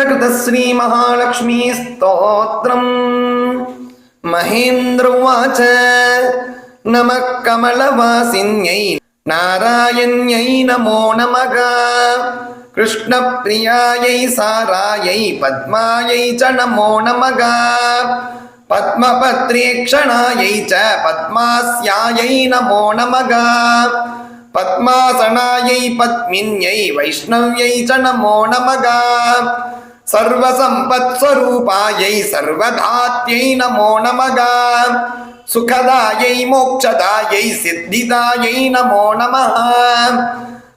महेन्द्रकृतश्री महालक्ष्मी स्तोत्रम् महेन्द्र उवाच नमः कमलवासिन्यै नारायण्यै नमो नमः कृष्णप्रियायै सारायै पद्मायै च नमो नमः पद्मपत्रेक्षणायै च पद्मास्यायै नमो नमः पद्मासनायै पद्मिन्यै वैष्णव्यै च नमो नमः सर्वसम्पत्स्वरूपायै सर्वधात्यै नमो नमः सुखदायै मोक्षदायै सिद्धिदायै नमो नमः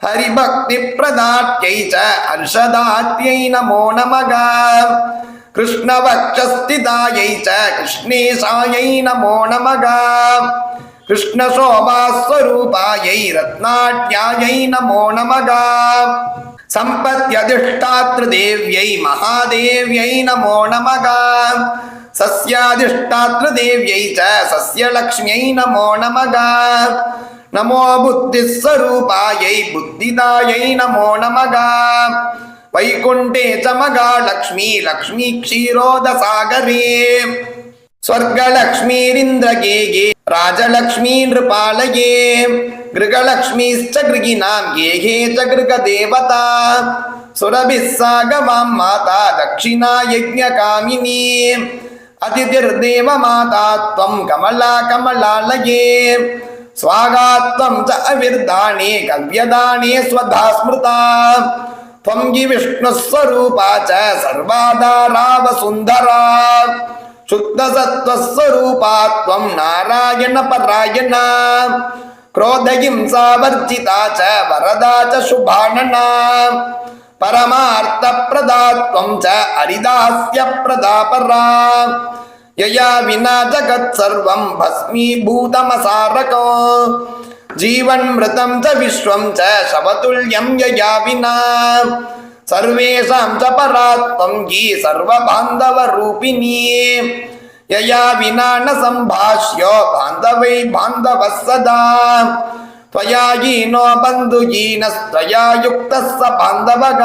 हरिभक्तिप्रदात्यै च हर्षदात्यै नमो नमः कृष्णवक्षस्थितायै च कृष्णेशायै नमो नमः कृष्णशोभास्वरूपायै रत्नाट्यायै नमो नमः சம்பத்யதிஷ்டாத்ருதேவியை மகாதேவியை நமோ நமகா. சஸ்யாதிஷ்டாத்ருதேவியை ச சஸ்யலக்ஷ்மியை நமோ நமகா. நமோ புத்திஸ்வரூபாயை புத்திதாயை நமோ நமகா. வைகுண்டே சமகா லக்ஷ்மி லக்ஷ்மி க்ஷீரோதசாகரே. ಸ್ವರ್ಗಲಕ್ಷ್ಮೀರಿಂದ್ರಗೇಗೆ ರಾಜಲಕ್ಷ್ಮೀ ನೃಪಾಲಯೇ ಗೃಗಲಕ್ಷ್ಮೀಶ್ಚ ಗೃಗಿನಾಂ ಗೇಹೇ ಚ ಗೃಗ ದೇವತಾ ಸುರಭಿಃ ಸಾಗವಾಂ ಮಾತಾ ದಕ್ಷಿಣಾ ಯಜ್ಞ ಕಾಮಿನಿ ಅತಿಥಿರ್ದೇವ ಮಾತಾ ತ್ವಂ ಕಮಲಾ ಕಮಲಾಲಯೇ ಸ್ವಾಗಾತ್ವಂ ಚ ಅವಿರ್ದಾಣೆ ಕವ್ಯದಾಣೆ ಸ್ವಧಾ ಸ್ಮೃತಾ ತ್ವಂಗಿ ವಿಷ್ಣುಸ್ವರೂಪಾ ಚ ಸರ್ವಾಧಾರಾವ ಸುಂದರಾ त्वं नारायणपरायणा क्रोधहिंसावर्जिता च वरदा च शुभानना परमार्थप्रदा त्वं च हरिदास्यप्रदा परा यया विना जगत्सर्वं भस्मीभूतमसारको जीवन्मृतं च विश्वं च शवतुल्यं यया विना सर्वेषां च परा त्वं हि सर्वबान्धवरूपिणी यया विना न सम्भाष्यो बान्धवै बान्धवः सदा त्वया हीनो बन्धुहीनस्त्वया युक्तः स बान्धवः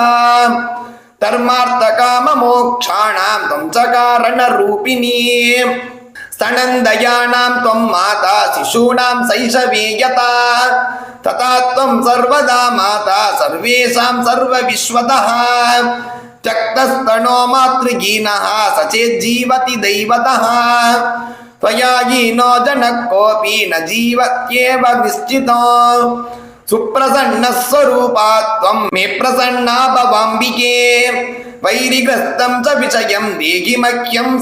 धर्मार्थकाममोक्षाणां त्वं च कारणरूपिणी स्तनन्दयानां त्वं माता शिशूनां शैशवे यता तथा त्वं सर्वदा माता सर्वेषां सर्वविश्वतः। त्यक्तस्तनो मातृगीनः दैवतः। त्वया हीनो जनः कोऽपि न जीवत्येव निश्चितो। सुप्रसन्नः स्वरूपा त्वं मे प्रसन्ना भवाम्बिके। वैरिग्रस्तं च विषयं देहि मह्यं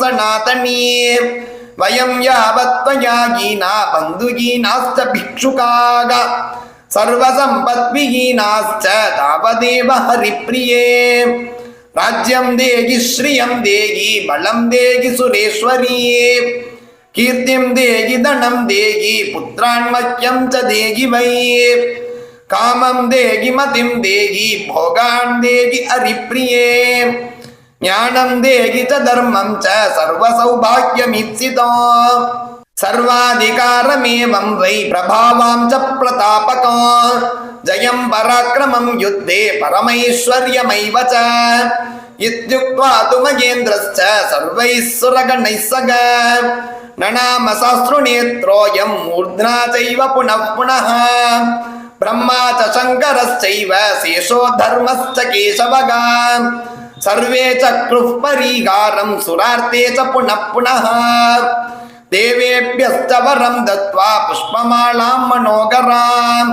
வயம் யாவத்வயாகீனா பந்துகீனாஸ்த பிக்ஷுகாக சர்வசம்பத்விகீனாஸ்ச தாவதேவ ஹரிப்ரியே ராஜ்யம் தேகி ஸ்ரீயம் தேகி பலம் தேகி சுரேஸ்வரியே கீர்த்திம் தேகி தனம் தேகி புத்திரான் மக்கியம் ச தேகி வை காமம் தேகி மதிம் தேகி போகான் தேகி ஹரிப்ரியே ஞானம் தேகி ச தர்மம் ச சர்வசௌபாகியமிப்சிதோ சர்வாதிகாரமேவம் வை பிரபாவாம் ச பிரதாபகோ. ஜயம் பராக்கிரமம் யுத்தே பரமைஸ்வர்யமைவ ச. இத்யுக்த்வா து மகேந்திரஸ்ச சர்வைः சுரகணைः சக நநாம சாஸ்திருநேத்ரோயம் மூர்த்னா சைவ புனः புனः பிரம்மா ச சங்கரஸ்சைவ சேஷோ தர்மஸ்ச கேசவகா सर्वे चक्रुः परीगारं सुरार्ते च पुनः पुनः देवेभ्यश्च वरं दत्त्वा पुष्पमालां मनोगरां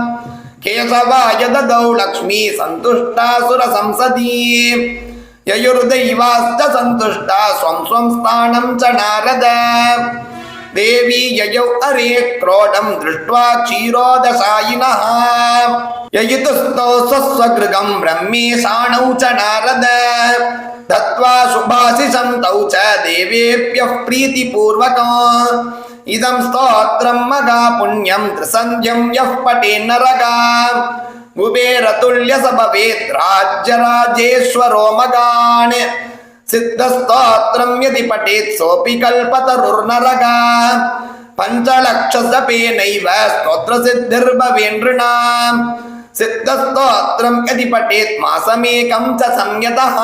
केशवाय ददौ लक्ष्मी सन्तुष्टा सुरसंसदी ययुर्दैवाश्च सन्तुष्टा स्वं स्वं स्थानं च नारद देवी ययौ अरे क्रोडं दृष्ट्वा क्षीरोदशायिनः ययितुस्तौ स्वस्वगृगं ब्रह्मेशाणौ च नारद दत्त्वा शुभाशिषं तौ च देवेभ्यः प्रीतिपूर्वकम् इदं स्तोत्रं मगा पुण्यं त्रिसन्ध्यं यः पठेन्नरगा कुबेरतुल्यस भवेत् राज्यराजेश्वरो मगान् सिद्धस्तोत्रं यदि पठेत् सोऽपि कल्पतरुर्नरगा पञ्चलक्षसपे नैव स्तोत्रसिद्धिर्भवेन्द्रृणाम् सिद्धस्तोत्रं यदि पठेत् मासमेकं च संयतः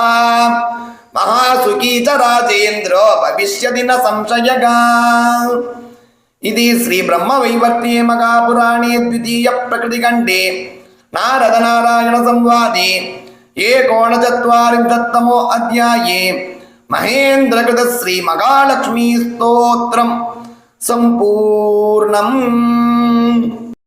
महासुखी च राजेन्द्रो भविष्यति न संशयः इति श्रीब्रह्मवैवर्त्ये महापुराणे द्वितीयप्रकृतिखण्डे नारदनारायणसंवादे एकोणचत्वारिंशत्तमो अध्याये महेन्द्रकृतश्रीमहालक्ष्मीस्तोत्रं सम्पूर्णम्